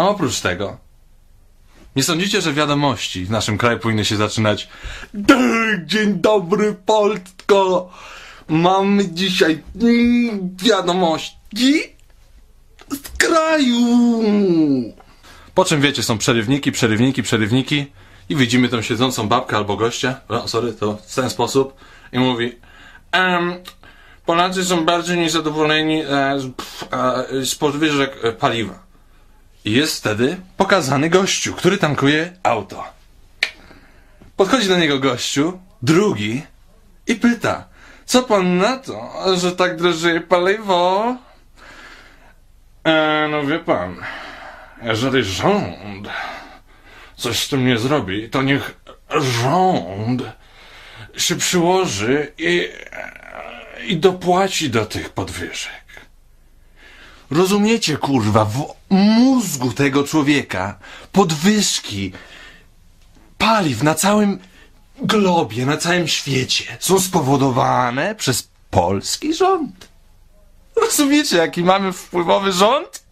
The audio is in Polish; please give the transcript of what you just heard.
A oprócz tego, nie sądzicie, że wiadomości w naszym kraju powinny się zaczynać "Tak, Dzień dobry Polsko! Mamy dzisiaj wiadomości z kraju! Po czym wiecie, są przerywniki, przerywniki, przerywniki i widzimy tą siedzącą babkę albo gościa, o, sorry, to w ten sposób i mówi Polacy są bardzo niezadowoleni e, z, e, z podwyżek e, paliwa. I jest wtedy pokazany gościu, który tankuje auto. Podchodzi do niego gościu, drugi, i pyta, co pan na to, że tak drożeje paliwo? E, no wie pan, jeżeli rząd coś z tym nie zrobi, to niech rząd się przyłoży i, i dopłaci do tych podwyżek. Rozumiecie, kurwa, w mózgu tego człowieka podwyżki paliw na całym globie, na całym świecie są spowodowane przez polski rząd. Rozumiecie, jaki mamy wpływowy rząd?